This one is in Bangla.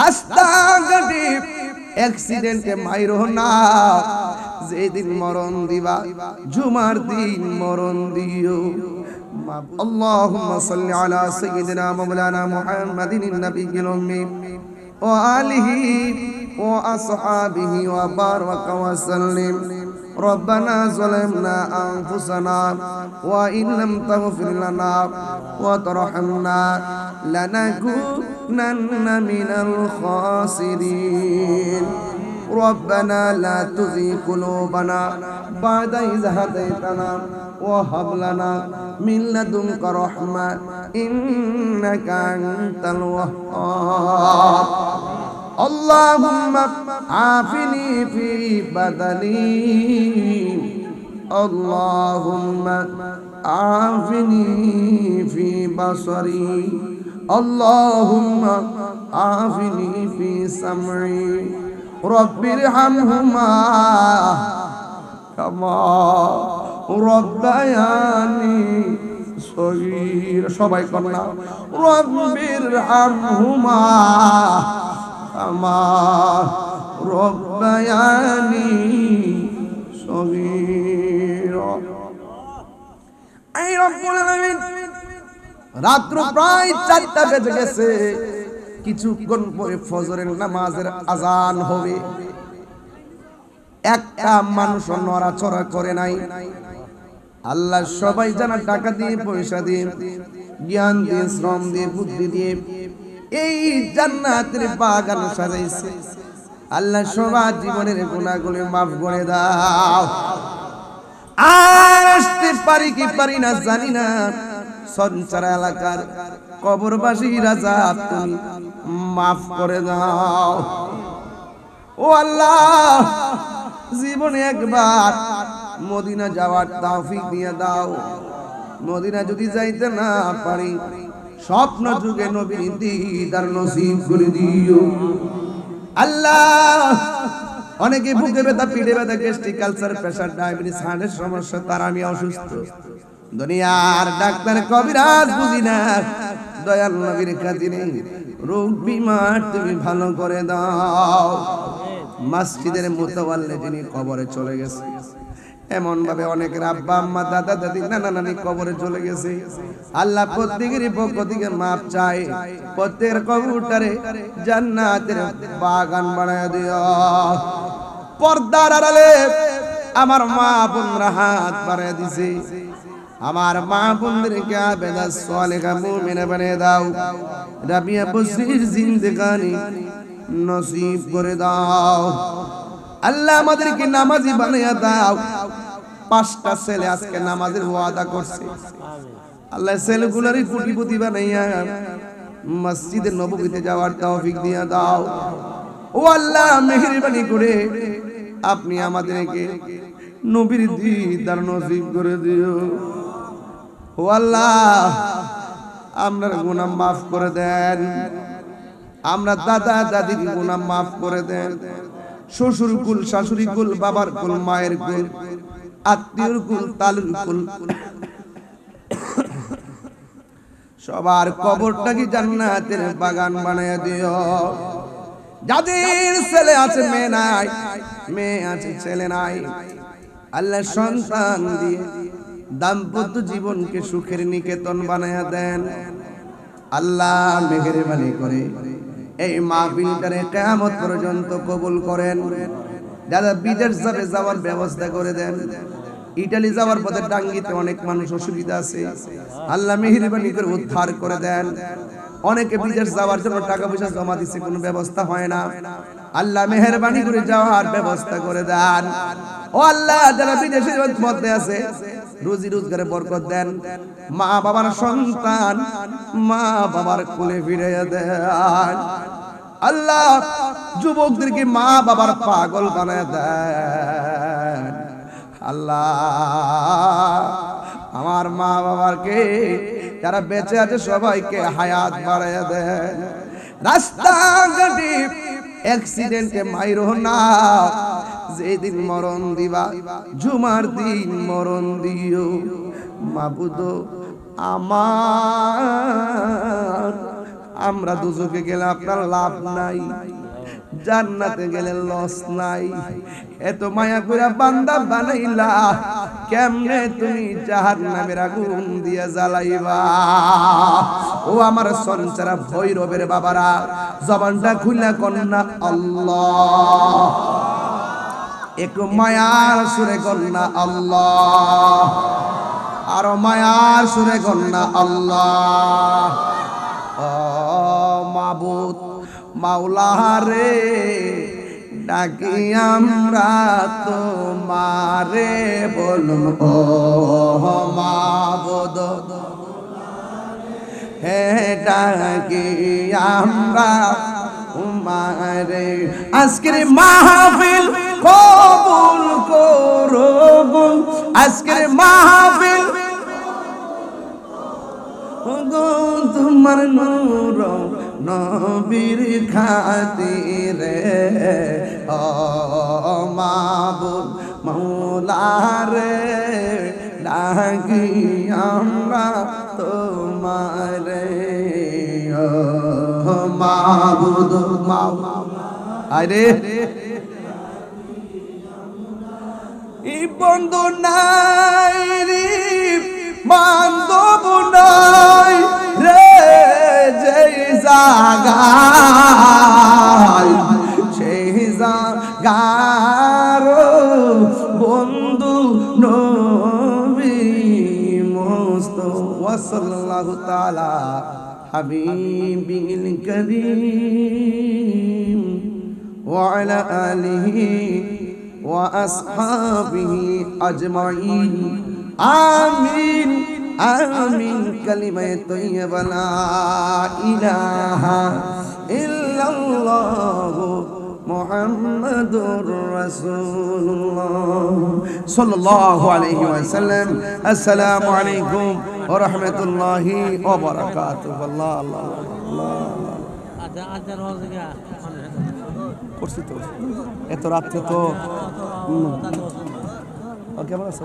রাস্তাঘাটে অ্যাক্সিডেন্টে মাইরো না যেদিন মরণ দিবা জুমার দিন মরণ দিও اللهم صل على سيدنا مولانا محمد النبي الأمي وآله وأصحابه وبارك وسلم ربنا ظلمنا أنفسنا وإن لم تغفر لنا وترحمنا لنكونن من الخاسرين. ربنا لا تزغ قلوبنا بعد إذ هديتنا وهب لنا من لدنك رحمة إنك أنت الوهاب. اللهم عافني في بدني. اللهم عافني في بصري. اللهم عافني في سمعي رب ارحمهما كما ربياني صغير সবাই কন্যা রব্বির হামহুমা আমার রব্বায়ানি সগীর এই রব্বুল আলামিন রাত্র প্রায় চারটা বেজে গেছে। কিছুক্ষণ পরে ফজরের নামাজের আজান হবে। একটা মানুষ নড়াচড়া করে নাই। আল্লাহ সবাই জানা টাকা দিয়ে, পয়সা দিয়ে, জ্ঞান দিয়ে, শ্রম দিয়ে, বুদ্ধি দিয়ে এই জান্নাতের বাগান সাজাইছে। আল্লাহ সবার জীবনের গুণাগুলি মাফ করে দাও। আর আসতে পারি কি পারি না জানি না। সঞ্চার এলাকার কবরবাসী রাজা, তুমি মাফ করে দাও। ও আল্লাহ, জীবনে একবার মদিনা যাওয়ার তৌফিক দিয়ে দাও। মদিনা যদি যাইতে না পারি, স্বপ্ন যুগে নবীর দিদার নসিব করে দিও। আল্লাহ, অনেকে বুকে ব্যথা, পিঠে ব্যথা গ্যাস্ট্রিক কালচার প্রেসার ডায়াবেটিস হার্টের সমস্যা, তার আমি অসুস্থ। দুনিয়ার ডাক্তার কবিরাজ বুঝি না। দয়াল নবীর খাতিরে রোগ বিমার তুমি ভালো করে দাও। মসজিদের মোতাবাল্লে যিনি কবরে চলে গেছে এমন ভাবে অনেকের আব্বা আম্মা, দাদা, দাদি, নানা, নানি কবরে চলে গেছে। আল্লাহ প্রত্যেকের পক্ষ থেকে মাপ চাই প্রত্যেকের কবরটারে জান্নাতের বাগান বানায় দিও। পর্দার আড়ালে আমার মা বোনরা হাত বাড়ায় দিছে। আমার মা বোনদেরকে আবেদা সালেহা মুমিনা বানিয়ে দাও। রাবিয়া বসরির জিন্দেগানি নসিব করে দাও। আল্লাহ আমাদেরকে নামাজি বানিয়ে দাও। পাঁচটা ছেলে আজকে নামাজের ওয়াদা করছে। আল্লাহ ছেলেগুলারই কোটিপতি বানাইয়া মসজিদের নববীতে যাওয়ার তৌফিক দিয়া দাও। ও আল্লাহ, মেহেরবানি করে আপনি আমাদেরকে নবীর দিদার নসিব করে দিও। ও আল্লাহ আপনার গুনাহ মাফ করে দেন। আমরা দাদা দাদির গুনাহ মাফ করে দেন। শ্বশুর কুল, শাশুড়ি কুল, বাবার কুল, মায়ের কুল, আত্মীয়র কুল, তালুর কুল। সবার কবরটাকে জান্নাতের বাগান বানায় দিও? যাদের ছেলে আছে, মেয়ে নাই, মেয়ে আছে, ছেলে নাই। আল্লাহ সন্তান দিয়ে দাম্পত্য জীবনকে সুখের নিকেতন বানায়া দেন। আল্লাহ মেহরবানি করে এই মাহফিলটারে কেয়ামত পর্যন্ত কবুল করেন। যারা বিদেশ যাবে যাওয়ার ব্যবস্থা করে দেন। ইটালি যাওয়ার পথে টাঙ্গিতে অনেক মানুষ অসুবিধা আছে। আল্লাহ মেহরবানি করে উদ্ধার করে দেন। অনেকে বিদেশ যাওয়ার জন্য টাকা পয়সা জমা দিচ্ছে কোনো ব্যবস্থা হয় না। আল্লাহ মেহেরবানি করে যাওয়ার ব্যবস্থা করে দেন। ও আল্লাহ যারা বিদেশের মধ্যে আছে রুজি রোজগারে বরকত দেন। মা বাবার সন্তান মা বাবার কোলে ফিরে দেন। আল্লাহ যুবকদেরকে মা বাবার পাগল বানায় দেন। আল্লাহ আমার মা বাবাকে যারা বেঁচে আছে সবাইকে হায়াত বাড়াইয়া দেন রাস্তাঘাটে অ্যাক্সিডেন্টে মাইরো না। যেদিন মরণ দিবা, জুমার দিন মরণ দিও। মাবুদ, আমার, আমরা দুজকে গেলে আপনার লাভ নাই। জান্নাতে গেলে লস নাই। এত মায়া করে বান্দা বানাইলা। কেমনে তুমি জাহান্নামের আগুন দিয়া জ্বালাইবা? ও আমার সঞ্চারা ভৈরবের বাবারা, জবানটা খুলে কন্যা আল্লাহ। একটু মায়ার সুরে কন্যা আল্লাহ। আরও মায়ার সুরে কন্যা আল্লাহ। ও মাবুদ মাওলারে ডাকি আমরা তোমারে বলুন ও মাবুদ হে ডাকি আমরা তোমারে আজকের মাহফিল কবুল করো আজকের মাহফিল গো তোমার নূর নবীর খাতিরে ও মাবুদ মৌলারে ডাকি আমরা তোমারে ও মাবুদ মাবুদ আরে এই বন্ধু নাই রে, বান্ধব নাই জাগায় সেই জাগার বন্ধু নবী মস্ত ওয়াসাল্লাহু তাআলা হাবিবিল করিম وعلى آله وأصحابه أجمعين آمين আমিন কালিমায় তৈয়বা লা ইলাহা ইল্লাল্লাহু মুহাম্মাদুর রাসূলুল্লাহ সাল্লাল্লাহু আলাইহি ওয়াসাল্লাম। আসসালামু আলাইকুম ওয়া রাহমাতুল্লাহি ওয়া বারাকাতুহু। আল্লাহ আল্লাহ আল্লাহ। আদা আদা তো। এত রাত্রে তো কেমন আছে?